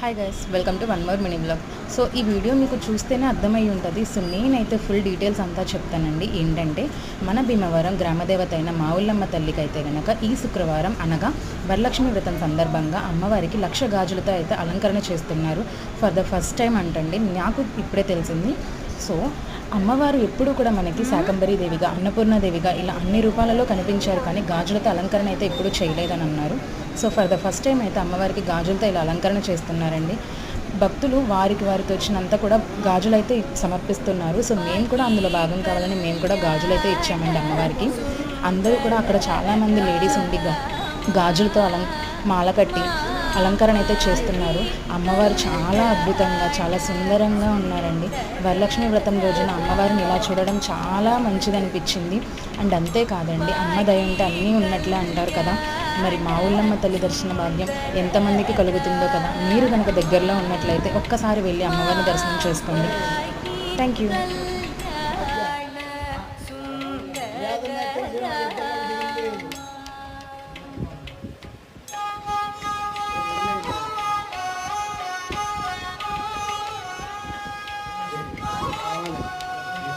Hi guys welcome to one more mini blog so ఈ video మీకు చూస్తేనే అర్థమై ఉంటుంది. సో నేనైతే ఫుల్ డీటెయిల్స్ అంతా చెప్తానండి. ఏంటంటే మన భీమవరం గ్రామదేవత అయిన మావుల్లమ్మ తల్లికి అయితే కనుక ఈ శుక్రవారం అనగా వరలక్ష్మి వ్రతం సందర్భంగా అమ్మవారికి లక్ష గాజులతో అయితే అలంకరణ చేస్తున్నారు. ఫర్ ద ఫస్ట్ టైం అంటండి నాకు ఇప్పుడే తెలిసింది. సో అమ్మవారు ఎప్పుడూ కూడా మనకి శాకంబరి దేవిగా అన్నపూర్ణాదేవిగా ఇలా అన్ని రూపాలలో కనిపించారు కానీ గాజులతో అలంకరణ అయితే ఎప్పుడూ చేయలేదని అన్నారు. So for the first time అయితే అమ్మవారికి గాజులతో ఇలా అలంకరణ చేస్తున్నారండి. భక్తులు వారికి వారికి వచ్చినంత కూడా గాజులు అయితే సమర్పిస్తున్నారు. సో మేము కూడా అందులో భాగం కావాలని మేము కూడా గాజులు అయితే ఇచ్చామండి అమ్మవారికి. అందరూ కూడా అక్కడ చాలామంది లేడీస్ ఉండి గా గాజులతో అలం మాల కట్టి అలంకరణ అయితే చేస్తున్నారు. అమ్మవారు చాలా అద్భుతంగా చాలా సుందరంగా ఉన్నారండి. వరలక్ష్మి వ్రతం రోజున అమ్మవారిని ఇలా చూడడం చాలా మంచిది అనిపించింది అండ్ అంతేకాదండి అమ్మ అంటే అన్నీ ఉన్నట్లే అంటారు కదా. మరి మా ఊళ్ళమ్మ తల్లి దర్శన భాగ్యం ఎంతమందికి కలుగుతుందో కదా. మీరు కనుక దగ్గరలో ఉన్నట్లయితే ఒక్కసారి వెళ్ళి అమ్మవారిని దర్శనం చేసుకోండి. Thank you